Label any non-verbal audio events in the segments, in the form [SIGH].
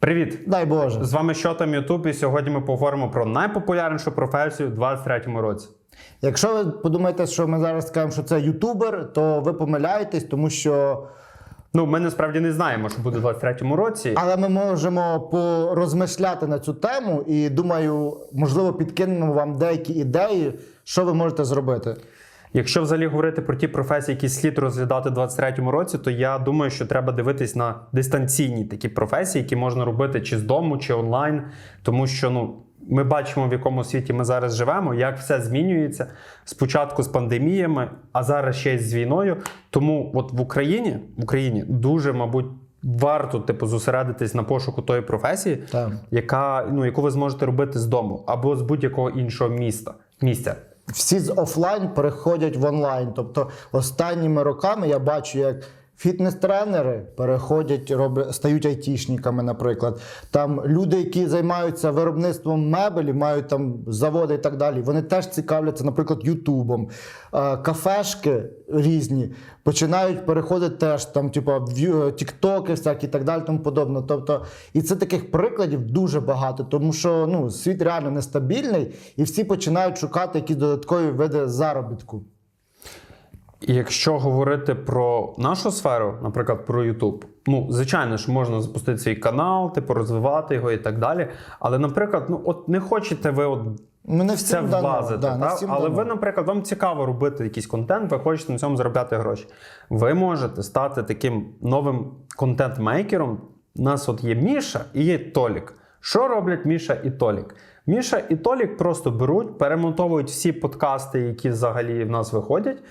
Привіт! Дай Боже. З вами що там Ютуб, і сьогодні ми поговоримо про найпопулярнішу професію у 2023 році. Якщо ви подумаєте, що ми зараз скажемо, що це ютубер, то ви помиляєтесь, тому що. Ну, ми насправді не знаємо, що буде у 2023 році. Але ми можемо порозмишляти на цю тему, і думаю, можливо, підкинемо вам деякі ідеї, що ви можете зробити. Якщо взагалі говорити про ті професії, які слід розглядати у 2023 році, то я думаю, що треба дивитись на дистанційні такі професії, які можна робити чи з дому, чи онлайн, тому що ну. Ми бачимо, в якому світі ми зараз живемо, як все змінюється спочатку з пандеміями, а зараз ще й з війною. Тому, от в Україні в Україні дуже, мабуть, варто типу зосередитись на пошуку тої професії, Так. яка ну яку ви зможете робити з дому або з будь-якого іншого міста місця. Всі з офлайн переходять в онлайн. Тобто, останніми роками я бачу, як фітнес-тренери переходять, роблять, стають айтішниками, наприклад. Там люди, які займаються виробництвом мебелі, мають там заводи і так далі. Вони теж цікавляться, наприклад, Ютубом. Кафешки різні починають переходити теж там, типу, тіктоки, всякі і так далі, тому подобне. Тобто, і це таких прикладів дуже багато, тому що ну, світ реально нестабільний, і всі починають шукати якісь додаткові види заробітку. Якщо говорити про нашу сферу, наприклад, про YouTube, ну звичайно ж можна запустити свій канал, типу розвивати його і так далі. Але, наприклад, ну от не хочете ви от Ну, не в це дано, влазити, да, та? але дано. ви, наприклад, вам цікаво робити якийсь контент, ви хочете на цьому заробляти гроші. Ви можете стати таким новим контент-мейкером. У нас от є Міша і є Толік. Що роблять Міша і Толік? Міша і Толік просто беруть, перемонтовують всі подкасти, які взагалі в нас виходять,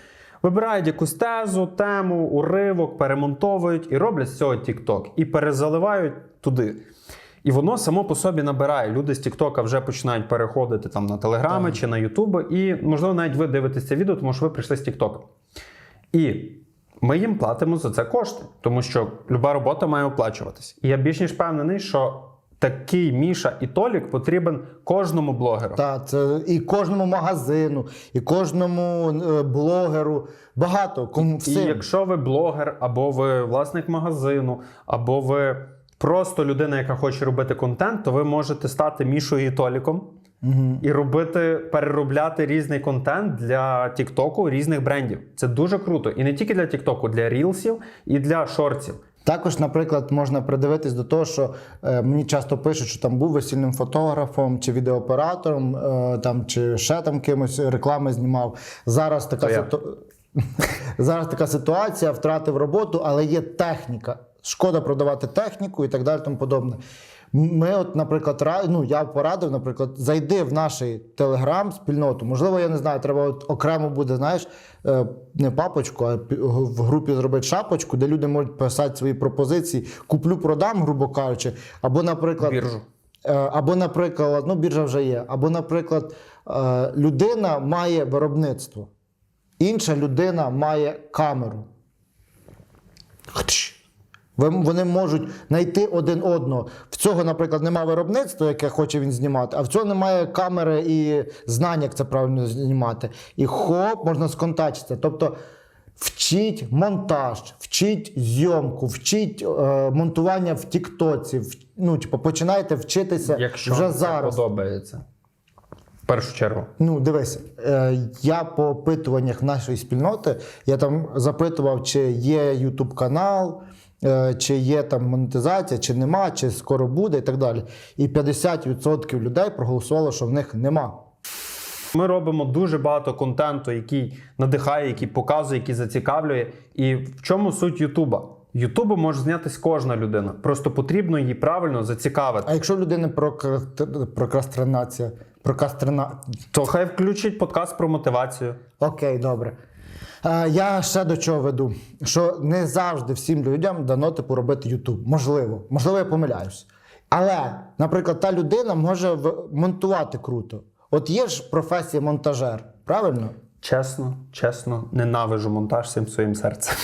вибирають якусь тезу, тему, уривок, перемонтовують і роблять з цього TikTok. І перезаливають туди. І воно само по собі набирає. Люди з Тіктока вже починають переходити там на Телеграми чи на Ютуби. І, можливо, навіть ви дивитесь це відео, тому що ви прийшли з Тіктока. І ми їм платимо за це кошти, тому що люба робота має оплачуватись. І я більш ніж впевнений, що такий Міша і Толік потрібен кожному блогеру. Так, це і кожному магазину, і кожному е, блогеру. Багато кому І якщо ви блогер, або ви власник магазину, або ви просто людина, яка хоче робити контент, то ви можете стати Мішою і Толіком і робити, переробляти різний контент для Тіктоку різних брендів. Це дуже круто. І не тільки для Тіктоку, для рілсів і для шортсів. Також, наприклад, можна придивитись до того, що е, мені часто пишуть, що там був весільним фотографом чи відеооператором, е, там чи ще там кимось реклами знімав. Зараз така ситу... [LAUGHS] зараз така ситуація, втратив роботу, але є техніка. Шкода продавати техніку і так далі, тому подобне. Ми, от, наприклад, ну, я порадив, наприклад, зайди в наш телеграм-спільноту. Можливо, я не знаю, треба от окремо буде, знаєш, е, не папочку, а в групі зробити шапочку, де люди можуть писати свої пропозиції. Куплю, продам, грубо кажучи. Або, наприклад, Біржу. Е, Або, наприклад, ну біржа вже є. Або, наприклад, е, людина має виробництво, інша людина має камеру. Хтш. Вони можуть знайти один одного. В цього, наприклад, немає виробництва, яке хоче він знімати, а в цього немає камери і знань, як це правильно знімати. І хоп, можна сконтачитися. Тобто вчіть монтаж, вчіть зйомку, вчіть е, монтування в Тіктоці. Ну, типу, починайте вчитися Якщо вже зараз. подобається. В першу чергу. Ну, дивись, е, я по опитуваннях нашої спільноти я там запитував, чи є YouTube канал, чи є там монетизація, чи нема, чи скоро буде, і так далі. І 50% людей проголосувало, що в них нема. Ми робимо дуже багато контенту, який надихає, який показує, який зацікавлює. І в чому суть Ютуба? Ютубу може знятись кожна людина. Просто потрібно її правильно зацікавити. А якщо в людини прокра- прокастрина... То хай включить подкаст про мотивацію. Окей, добре. Е, я ще до чого веду, що не завжди всім людям дано типу робити YouTube. Можливо, можливо, я помиляюсь. Але, наприклад, та людина може монтувати круто. От є ж професія монтажер, правильно? Чесно, чесно, ненавижу монтаж всім своїм серцем.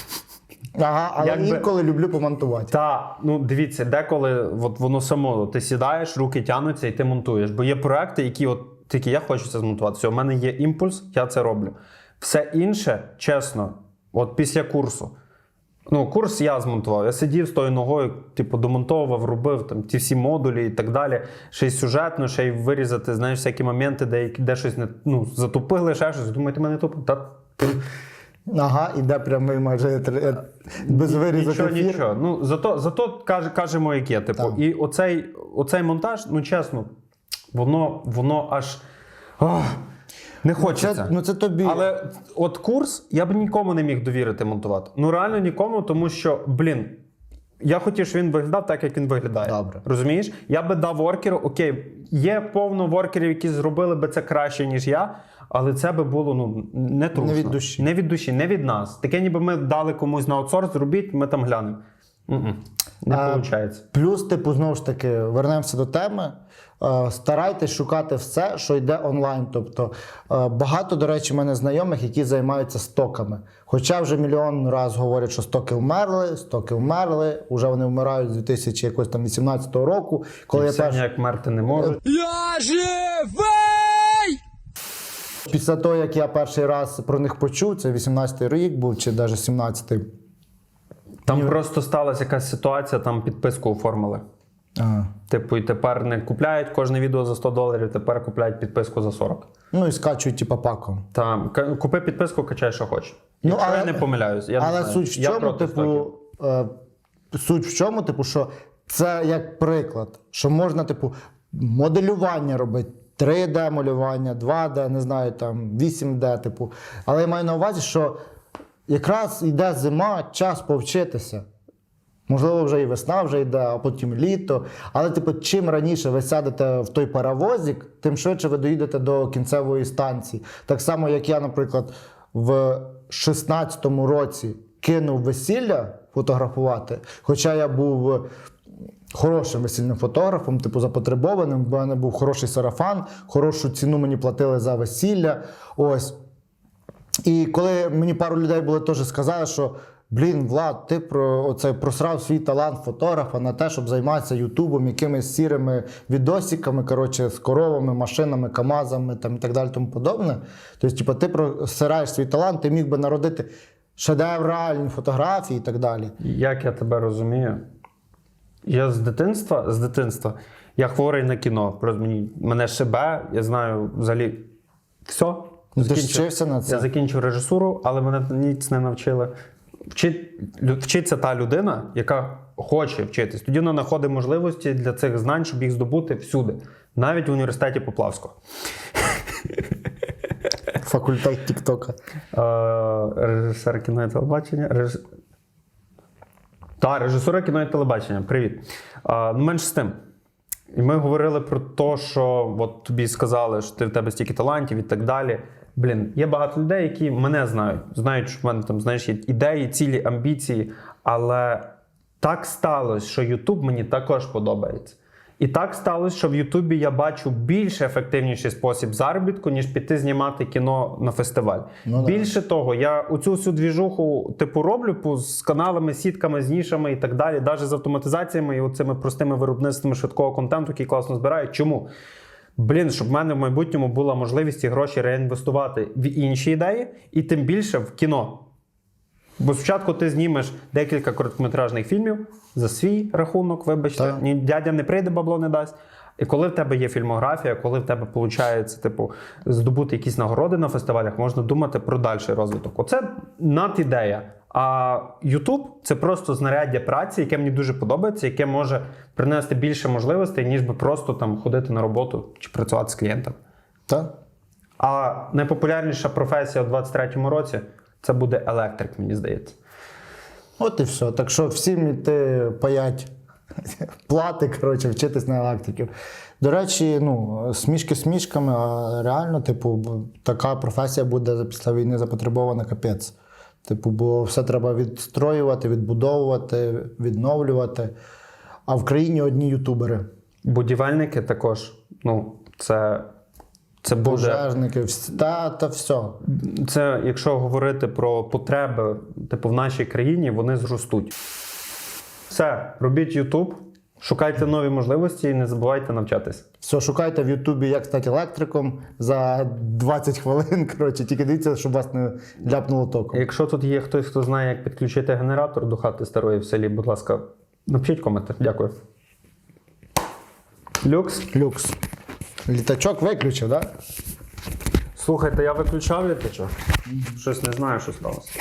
Ага, але Якби- інколи люблю помонтувати. Та ну дивіться, деколи от воно само ти сідаєш, руки тянуться і ти монтуєш. Бо є проекти, які от тільки я хочу це змонтувати. Все, у мене є імпульс, я це роблю. Все інше, чесно, от після курсу. Ну, курс я змонтував. Я сидів з тою ногою, типу, домонтовував, робив там ті всі модулі і так далі. Ще й сюжетно, ще й вирізати, знаєш, всякі моменти, де, де щось не ну, затупили, ще щось. Думаєте, мене тупо? Та Ага, іде прямий майже без вирізок Нічого, ефір. нічого. Ну, зато, зато каже, кажемо, як є. Типу, Так. і оцей, оцей монтаж, ну чесно, воно, воно аж. Ох, не хочеться. Це, ну це тобі. Але от курс я б нікому не міг довірити монтувати. Ну реально нікому, тому що, блін. Я хотів, щоб він виглядав так, як він виглядає. Добре. Розумієш? Я би дав воркеру, окей, є повно воркерів, які зробили би це краще, ніж я, але це би було ну, не трушно. від душі. Не від душі, не від нас. Таке, ніби ми дали комусь на аутсорс, зробіть, ми там глянемо. Не виходить. Плюс, типу, знову ж таки, вернемося до теми. Е, Старайтесь шукати все, що йде онлайн. Тобто е, багато, до речі, в мене знайомих, які займаються стоками. Хоча вже мільйон раз говорять, що стоки вмерли, стоки вмерли. Уже вони вмирають з 2018 року. Коли І я все перш... ніяк мерти не можуть. Я живий! після того, як я перший раз про них почув, це 18-й рік був, чи навіть 17-й. Там просто сталася якась ситуація, там підписку оформили. Ага. Типу, і тепер не купляють кожне відео за 100 доларів, тепер купляють підписку за 40. Ну і скачують, типу, паком. Там купи підписку, качай, що хочеш. Ну, Якщо але- я не помиляюсь. Я не Але знаю. суть в Я чому, проти типу, е, суть в чому, типу, що це як приклад, що можна, типу, моделювання робити. 3D-малювання, 2D, не знаю, там 8D, типу. Але я маю на увазі, що якраз йде зима, час повчитися. Можливо, вже і весна вже йде, а потім літо. Але, типу, чим раніше ви сядете в той паровозик, тим швидше ви доїдете до кінцевої станції. Так само, як я, наприклад, в 16-му році кинув весілля фотографувати, хоча я був хорошим весільним фотографом, типу запотребованим, в мене був хороший сарафан, хорошу ціну мені платили за весілля. Ось. І коли мені пару людей були теж сказали, що блін, Влад, ти про оце просрав свій талант фотографа на те, щоб займатися Ютубом, якимись сірими відосиками, коротше, з коровами, машинами, камазами там, і так далі, тому подобне. Тобто, типу, ти просираєш свій талант, ти міг би народити шедевральні фотографії і так далі. Як я тебе розумію? Я з дитинства, з дитинства, я хворий на кіно. Мене шибе, я знаю взагалі все. Ну, ти ж вчився на це. Я закінчив режисуру, але мене ніц не навчили. Вчить, вчиться та людина, яка хоче вчитись. Тоді вона знаходить можливості для цих знань, щоб їх здобути всюди, навіть в університеті Поплавського. Факультет Тіктока. Е, режисер кіно і телебачення. Реж... Та, режисура кіно і телебачення. Привіт. Е, ну, менш з тим. І ми говорили про те, що от тобі сказали, що ти в тебе стільки талантів і так далі. Блін, є багато людей, які мене знають, знають, що в мене там знаєш, є ідеї, цілі, амбіції. Але так сталося, що Ютуб мені також подобається. І так сталося, що в Ютубі я бачу більш ефективніший спосіб заробітку, ніж піти знімати кіно на фестиваль. Ну да. Більше того, я оцю всю двіжуху типу роблю з каналами, сітками, з нішами і так далі, навіть з автоматизаціями і оцими простими виробництвами швидкого контенту, який класно збирають. Чому? Блін, щоб в мене в майбутньому була можливість ці гроші реінвестувати в інші ідеї, і тим більше в кіно. Бо спочатку ти знімеш декілька короткометражних фільмів за свій рахунок, вибачте, ні дядя не прийде, бабло не дасть. І коли в тебе є фільмографія, коли в тебе виходить, типу, здобути якісь нагороди на фестивалях, можна думати про дальший розвиток. Оце надідея. А YouTube – це просто знаряддя праці, яке мені дуже подобається, яке може принести більше можливостей, ніж би просто там ходити на роботу чи працювати з клієнтами. Так? А найпопулярніша професія у 23-му році це буде електрик, мені здається. От і все. Так що всім іти паять [LAUGHS] плати, коротше, вчитись на електриків. До речі, ну, смішки смішками, а реально, типу, така професія буде після війни запотребована капець. Типу, бо все треба відстроювати, відбудовувати, відновлювати. А в країні одні ютубери. Будівельники також. Ну, це, це буде. Пожежники, та, та все. Це, якщо говорити про потреби, типу, в нашій країні, вони зростуть. Все, робіть YouTube, Шукайте нові можливості і не забувайте навчатись. Все, шукайте в Ютубі, як стати електриком за 20 хвилин. [LAUGHS] Коротше, тільки дивіться, щоб вас не ляпнуло током. Якщо тут є хтось, хто знає, як підключити генератор до хати старої в селі, будь ласка, напишіть коменти. Дякую. Люкс. Люкс. Літачок виключив, так? Да? Слухайте, я виключав літачок. Щось не знаю, що сталося.